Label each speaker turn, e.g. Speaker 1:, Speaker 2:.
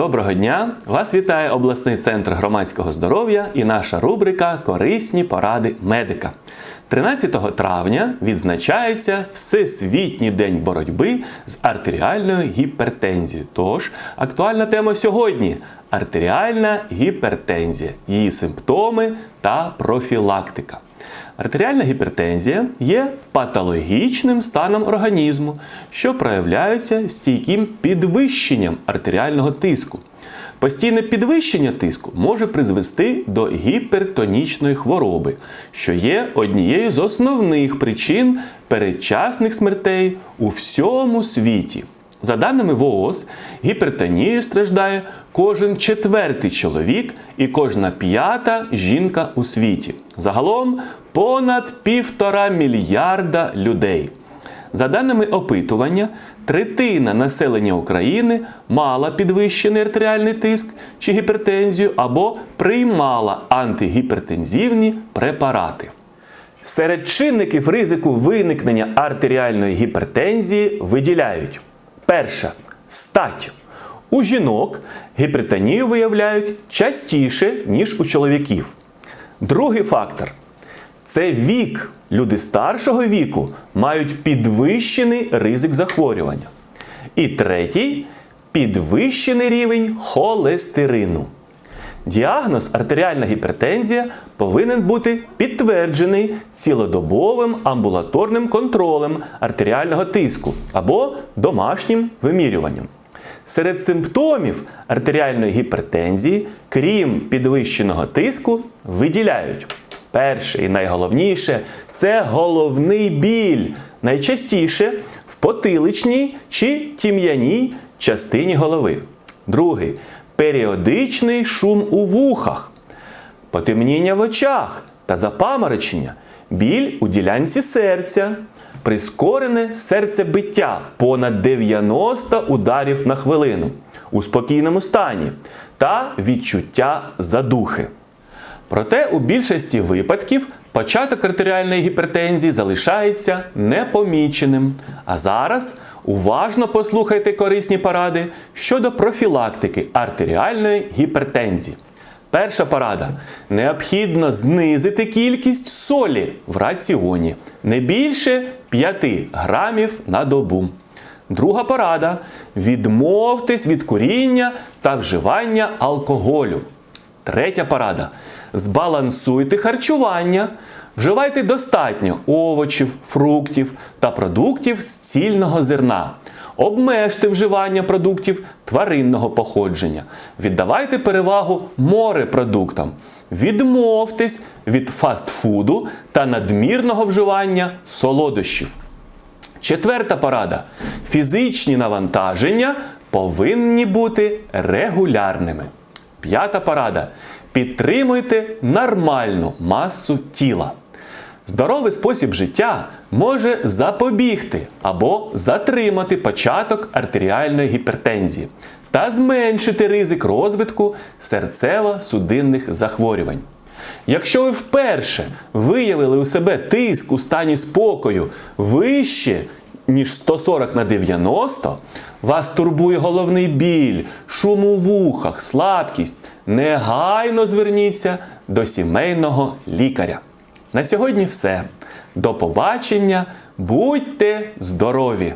Speaker 1: Доброго дня! Вас вітає обласний центр громадського здоров'я і наша рубрика Корисні поради медика. 13 травня відзначається Всесвітній день боротьби з артеріальною гіпертензією. Тож актуальна тема сьогодні артеріальна гіпертензія, її симптоми та профілактика. Артеріальна гіпертензія є патологічним станом організму, що проявляється стійким підвищенням артеріального тиску. Постійне підвищення тиску може призвести до гіпертонічної хвороби, що є однією з основних причин передчасних смертей у всьому світі. За даними ВООЗ, гіпертонією страждає кожен четвертий чоловік і кожна п'ята жінка у світі. Загалом понад півтора мільярда людей. За даними опитування, третина населення України мала підвищений артеріальний тиск чи гіпертензію або приймала антигіпертензивні препарати. Серед чинників ризику виникнення артеріальної гіпертензії виділяють перше стать. У жінок гіпертонію виявляють частіше, ніж у чоловіків. Другий фактор це вік. Люди старшого віку мають підвищений ризик захворювання. І третій підвищений рівень холестерину. Діагноз артеріальна гіпертензія повинен бути підтверджений цілодобовим амбулаторним контролем артеріального тиску або домашнім вимірюванням. Серед симптомів артеріальної гіпертензії, крім підвищеного тиску, виділяють. Перше і найголовніше це головний біль, найчастіше в потиличній чи тім'яній частині голови. Другий періодичний шум у вухах, потемніння в очах та запаморочення, біль у ділянці серця, прискорене серцебиття понад 90 ударів на хвилину у спокійному стані та відчуття задухи. Проте у більшості випадків початок артеріальної гіпертензії залишається непоміченим. А зараз уважно послухайте корисні поради щодо профілактики артеріальної гіпертензії. Перша порада. Необхідно знизити кількість солі в раціоні не більше 5 грамів на добу. Друга порада відмовтесь від куріння та вживання алкоголю. Третя порада. Збалансуйте харчування. Вживайте достатньо овочів, фруктів та продуктів з цільного зерна. Обмежте вживання продуктів тваринного походження. Віддавайте перевагу морепродуктам. Відмовтесь від фастфуду та надмірного вживання солодощів. Четверта порада. Фізичні навантаження повинні бути регулярними. П'ята порада. Підтримуйте нормальну масу тіла. Здоровий спосіб життя може запобігти або затримати початок артеріальної гіпертензії та зменшити ризик розвитку серцево-судинних захворювань. Якщо ви вперше виявили у себе тиск у стані спокою вище, ніж 140 на 90, вас турбує головний біль, шум у вухах, слабкість, негайно зверніться до сімейного лікаря. На сьогодні все. До побачення, будьте здорові!